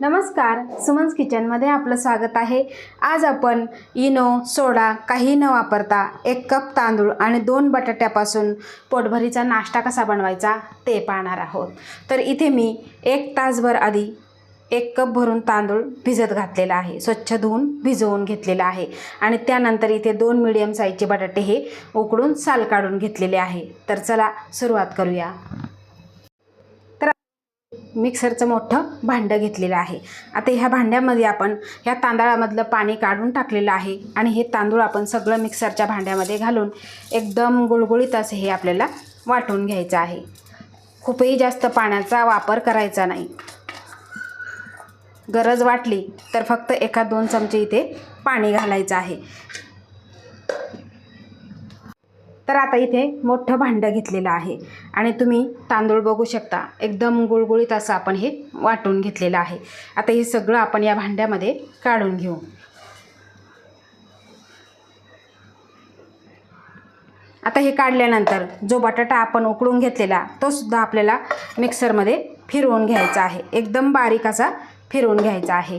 नमस्कार सुमन्स किचनमध्ये आपलं स्वागत आहे. आज आपण इनो सोडा काही न वापरता एक कप तांदूळ आणि दोन बटाट्यापासून पोटभरीचा नाश्ता कसा बनवायचा ते पाहणार आहोत. तर इथे मी एक तासभर आधी एक कप भरून तांदूळ भिजत घातलेला आहे. स्वच्छ धुवून भिजवून घेतलेला आहे. आणि त्यानंतर इथे दोन मिडियम साईजचे बटाटे हे उकडून साल काढून घेतलेले आहे. तर चला सुरुवात करूया. मिक्सरचं मोठं भांडं घेतलेलं आहे. आता ह्या भांड्यामध्ये आपण ह्या तांदळामधलं पाणी काढून टाकलेलं आहे आणि हे तांदूळ आपण सगळं मिक्सरच्या भांड्यामध्ये घालून एकदम गुळगुळीत असं हे आपल्याला वाटून घ्यायचं आहे. खूपही जास्त पाण्याचा वापर करायचा नाही. गरज वाटली तर फक्त एका दोन चमचे इथे पाणी घालायचं आहे. तर आता इथे मोठं भांडं घेतलेलं आहे. आणि तुम्ही तांदूळ बघू शकता. एकदम गुळगुळीत असं आपण हे वाटून घेतलेलं आहे. आता हे सगळं आपण या भांड्यामध्ये काढून घेऊ. आता हे काढल्यानंतर जो बटाटा आपण उकडून घेतलेला तो सुद्धा आपल्याला मिक्सरमध्ये फिरवून घ्यायचा आहे. एकदम बारीक असा फिरवून घ्यायचा आहे.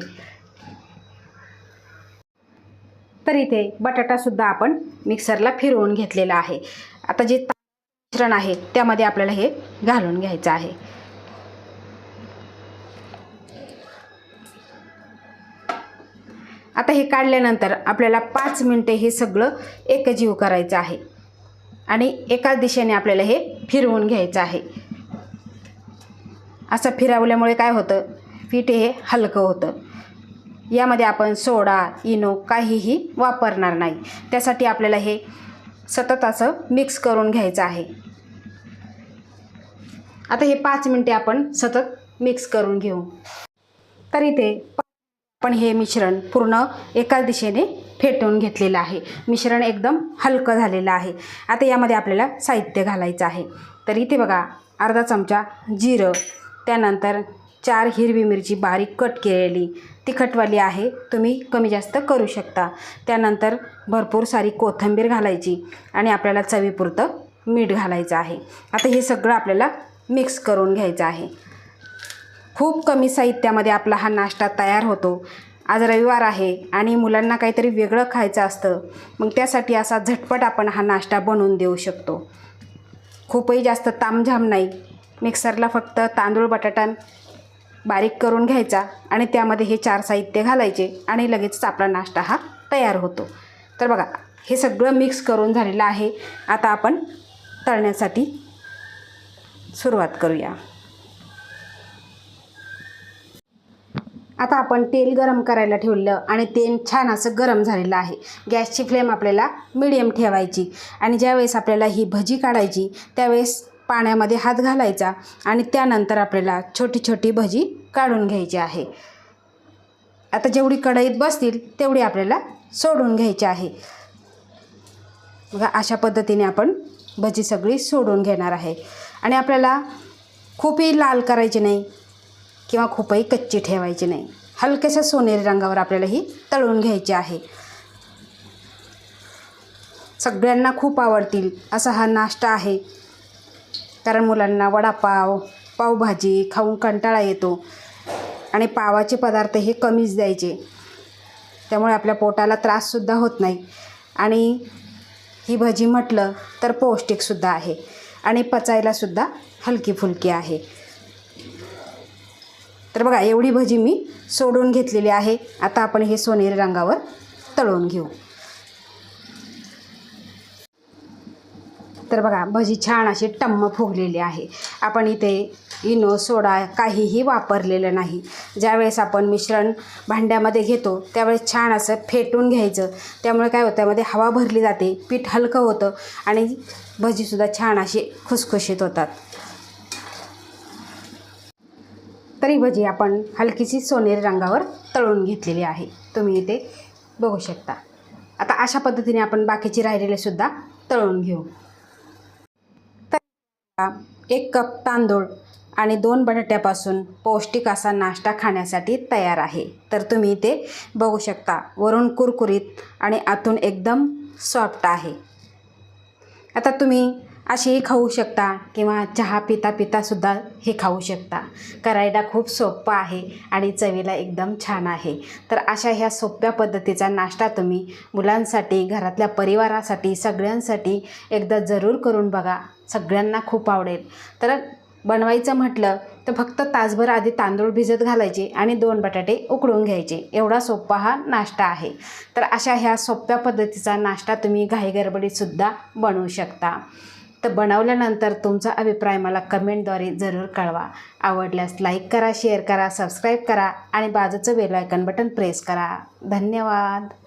तर इथे बटाटासुद्धा आपण मिक्सरला फिरवून घेतलेला आहे. आता जे मिश्रण आहे त्यामध्ये आपल्याला हे घालून घ्यायचं आहे. आता हे काढल्यानंतर आपल्याला पाच मिनटे हे सगळं एकजीव करायचं आहे. आणि एकाच दिशेने आपल्याला हे फिरवून घ्यायचं आहे. असं फिरवल्यामुळे काय होतं? पीठ हे हलकं होतं. यामध्ये आपण सोडा इनो काहीही वापरणार नाही. त्यासाठी आपल्याला हे सतत असं मिक्स करून घ्यायचं आहे. आता हे पाच मिनटे आपण सतत मिक्स करून घेऊ. तर इथे आपण हे मिश्रण पूर्ण एकाच दिशेने फेटून घेतलेलं आहे. मिश्रण एकदम हलकं झालेलं आहे. आता यामध्ये आपल्याला साहित्य घालायचं आहे. तर इथे बघा अर्धा चमचा जिरं त्यानंतर चार हिरवी मिरची बारीक कट केलेली तिखटवाली आहे तुम्ही कमी जास्त करू शकता. त्यानंतर भरपूर सारी कोथिंबीर घालायची आणि आपल्याला चवीपुरतं मीठ घालायचं आहे. आता हे सगळं आपल्याला मिक्स करून घ्यायचं आहे. खूप कमी साहित्यामध्ये आपला हा नाश्ता तयार होतो. आज रविवार आहे आणि मुलांना काहीतरी वेगळं खायचं असतं. मग त्यासाठी असा झटपट आपण हा नाश्ता बनवून देऊ शकतो. खूपही जास्त तामझाम नाही. मिक्सरला फक्त तांदूळ बटाटा बारीक करून घ्यायचा आणि त्यामध्ये हे चार साहित्य घालायचे आणि लगेचच आपला नाश्ता हा तयार होतो. तर बघा हे सगळं मिक्स करून झालेलं आहे. आता आपण तळण्यासाठी सुरुवात करूया. आता आपण तेल गरम करायला ठेवलं आणि तेल छान असं गरम झालेलं आहे. गॅसची फ्लेम आपल्याला मिडियम ठेवायची आणि ज्यावेळेस आपल्याला ही भजी काढायची त्यावेळेस पाण्यामध्ये हात घालायचा आणि त्यानंतर आपल्याला छोटी छोटी भजी काढून घ्यायची आहे. आता जेवढी कढईत बसतील तेवढी आपल्याला सोडून घ्यायची आहे. बघा अशा पद्धतीने आपण भजी सगळी सोडून घेणार आहे. आणि आपल्याला खूपही लाल करायची नाही किंवा खूपही कच्ची ठेवायची नाही. हलक्याशा सोनेरी रंगावर आपल्याला ही तळून घ्यायची आहे. सगळ्यांना खूप आवडतील असा हा नाश्ता आहे. कारण मुलांना वडापाव पावभाजी खाऊन कंटाळा येतो. आणि पावाचे पदार्थ हे कमीच द्यायचे. त्यामुळे आपल्या पोटाला त्राससुद्धा होत नाही. आणि ही भजी म्हटलं तर पौष्टिकसुद्धा आहे. आणि पचायलासुद्धा हलकी फुलकी आहे. तर बघा एवढी भजी मी सोडून घेतलेली आहे. आता आपण हे सोनेरी रंगावर तळून घेऊ. तर बघा भजी छान अशी टम्म फुगलेली आहे. आपण इथे इनो सोडा काहीही वापरलेलं नाही. ज्यावेळेस आपण मिश्रण भांड्यामध्ये घेतो त्यावेळेस छान असं फेटून घ्यायचं. त्यामुळे काय होतं त्यामध्ये हवा भरली जाते पीठ हलकं होतं आणि भजीसुद्धा छान अशी खुसखुशीत होतात. तरी भजी आपण हलकीशी सोनेरी रंगावर तळून घेतलेली आहे. तुम्ही इथे बघू शकता. आता अशा पद्धतीने आपण बाकीची राहिलेले सुद्धा तळून घेऊ. एक कप तांदूळ आणि दोन बटाट्यापासून पौष्टिक असा नाश्ता खाण्यासाठी तयार आहे. तर तुम्ही ते बघू शकता वरून कुरकुरीत आणि आतून एकदम सॉफ्ट आहे. आता तुम्ही असेही खाऊ शकता किंवा चहा पिता पितासुद्धा हे खाऊ शकता. करायला खूप सोपं आहे आणि चवीला एकदम छान आहे. तर अशा ह्या सोप्या पद्धतीचा नाश्ता तुम्ही मुलांसाठी घरातल्या परिवारासाठी सगळ्यांसाठी एकदा जरूर करून बघा. सगळ्यांना खूप आवडेल. तर बनवायचं म्हटलं तर फक्त तासभर आधी तांदूळ भिजत घालायचे आणि दोन बटाटे उकडून घ्यायचे. एवढा सोपा हा नाश्ता आहे. तर अशा ह्या सोप्या पद्धतीचा नाश्ता तुम्ही घाईगडबडीतसुद्धा बनवू शकता. तर बनवल्यानंतर तुमचा अभिप्राय मला कमेंटद्वारे जरूर कळवा. आवडल्यास लाईक करा शेअर करा सबस्क्राईब करा आणि बाजूचं बेल आयकन बटन प्रेस करा. धन्यवाद.